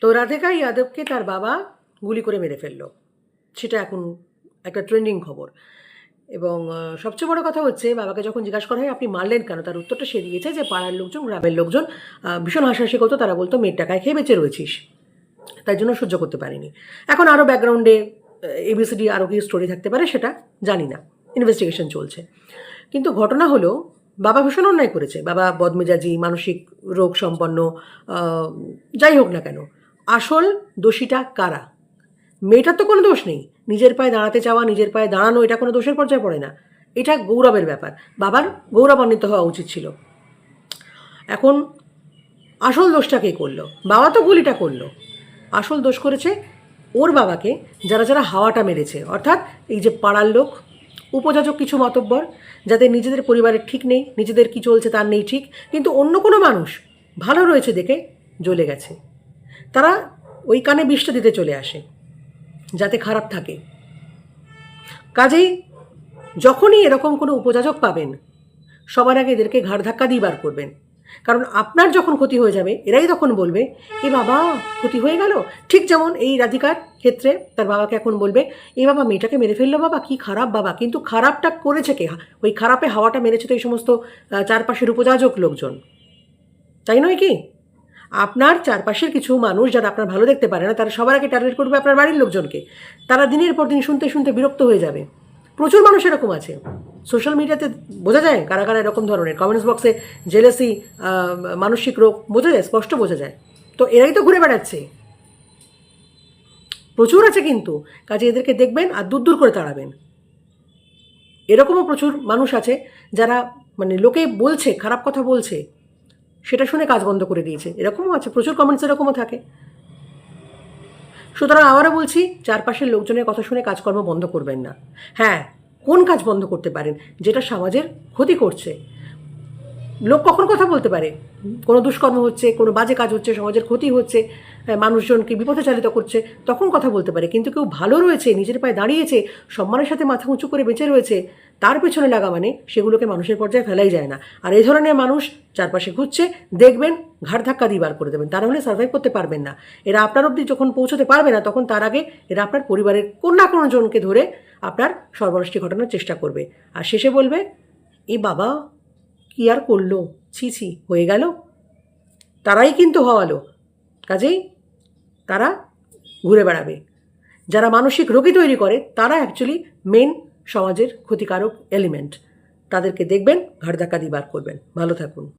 তো রাধিকা যাদবকে তার বাবা গুলি করে মেরে ফেলল। সেটা এখন একটা ট্রেন্ডিং খবর। এবং সবচেয়ে বড় কথা হচ্ছে, বাবাকে যখন জিজ্ঞাসা করা হয়, আপনি মারলেন কেন? তার উত্তরটা সে দিয়েছে যে, পাড়ার লোকজন, গ্রামের লোকজন ভীষণ হাসাহাসি করতো। তারা বলতো, মেয়ের টাকায় খেয়ে বেঁচে রয়েছিস। তাই জন্য সহ্য করতে পারিনি। এখন আরও ব্যাকগ্রাউন্ডে এবিসিডি আরও কি স্টোরি থাকতে পারে, সেটা জানি না। ইনভেস্টিগেশন চলছে। কিন্তু ঘটনা হলো, বাবা ভীষণ অন্যায় করেছে। বাবা বদমেজাজি, মানসিক রোগ সম্পন্ন যাই হোক না কেন। আসল দোষীটা কারা? মেয়েটার তো কোনো দোষ নেই। নিজের পায়ে দাঁড়াতে চাওয়া, নিজের পায়ে দাঁড়ানো, এটা কোনো দোষের পর্যায়ে পড়ে না। এটা গৌরবের ব্যাপার। বাবার গৌরবান্বিত হওয়া উচিত ছিল। এখন আসল দোষটা কে করল? বাবা তো গুলিটা করল। আসল দোষ করেছে ওর বাবাকে, যারা যারা হাওয়াটা মেরেছে। অর্থাৎ এই যে পাড়ার লোক উপযাচক কিছু মতব্বর যাদের নিজেদের পরিবারের ঠিক নেই, নিজেদের কি চলছে তার নেই ঠিক, কিন্তু অন্য কোনো মানুষ ভালো রয়েছে দেখে জ্বলে গেছে। তারা ওই কানে বিষটা দিতে চলে আসে, যাতে খারাপ থাকে। কাজেই যখনই এরকম কোনো উপযাচক পাবেন, সবার আগে এদেরকে ঘাড় ধাক্কা দিয়ে বার করবেন। কারণ আপনার যখন ক্ষতি হয়ে যাবে, এরাই তখন বলবে, এ বাবা, ক্ষতি হয়ে গেল? ঠিক যেমন এই রাধিকার ক্ষেত্রে তার বাবাকে এখন বলবে, এ বাবা, মেয়েটাকে মেরে ফেলল বাবা, কি খারাপ বাবা। কিন্তু খারাপটা করেছে কে? ওই খারাপে হাওয়াটা মেরেছে তো এই সমস্ত চারপাশের উপযাচক লোকজন। তাই নয় কি? আপনার চারপাশের কিছু মানুষ যারা আপনার ভালো দেখতে পারে না, তারা সবার আগে টার্গেট করবে আপনার বাড়ির লোকজনকে। তারা দিনের পর দিন শুনতে শুনতে বিরক্ত হয়ে যাবে। প্রচুর মানুষ এরকম আছে। সোশ্যাল মিডিয়াতে বোঝা যায় কারা কারা এরকম ধরনের। কমেন্টস বক্সে জেলেসি মানসিক রোগ বোঝা যায়, স্পষ্ট বোঝা যায়। তো এরাই তো ঘুরে বেড়াচ্ছে। প্রচুর আছে কিন্তু। কাজে এদেরকে দেখবেন আর দূর দূর করে তাড়াবেন। এরকমও প্রচুর মানুষ আছে যারা মানে লোকে বলছে, খারাপ কথা বলছে। সেটা শুনে কাজ বন্ধ করে দিয়েছে। এরকমও আছে, প্রচুর কমেন্টস এরকমও থাকে। সুতরাং আবারও বলছি, চারপাশের লোকজনের কথা শুনে কাজকর্ম বন্ধ করবেন না। হ্যাঁ কোন কাজ বন্ধ করতে পারেন? যেটা সমাজের ক্ষতি করছে। লোক কখন কথা বলতে পারে? কোনো দুষ্কর্ম হচ্ছে, কোনো বাজে কাজ হচ্ছে, সমাজের ক্ষতি হচ্ছে মানুষজনকে বিপথে চালিত করছে, তখন কথা বলতে পারে। কিন্তু কেউ ভালো রয়েছে, নিজের পায়ে দাঁড়িয়েছে, সম্মানের সাথে মাথা উঁচু করে বেঁচে রয়েছে, তার পেছনে লাগা মানে সেগুলোকে মানুষের পর্যায়ে ফেলাই যায় না। আর এই ধরনের মানুষ চারপাশে ঘুরছে, দেখবেন ঘাড় ধাক্কা দিয়ে বার করে দেবেন তারা হলে সার্ভাইভ করতে পারবেন না। এরা আপনার অবধি যখন পৌঁছতে পারবে না, তখন তার আগে এরা আপনার পরিবারের কোন না কোনো জনকে ধরে আপনার সর্বনাশটি ঘটানোর চেষ্টা করবে। আর শেষে বলবে, এ বাবা কি আর করল? ছি ছি, হয়ে গেল। তারাই কিন্তু হওয়ালো। কাজেই তারা ঘুরে বেড়াবে। যারা মানসিক রোগী তৈরি করে, তারা অ্যাকচুয়ালি মেন সমাজের ক্ষতিকারক এলিমেন্ট তাদেরকে দেখবেন, ঘাড় ধাক্কা দিবার বার করবেন। ভালো থাকুন।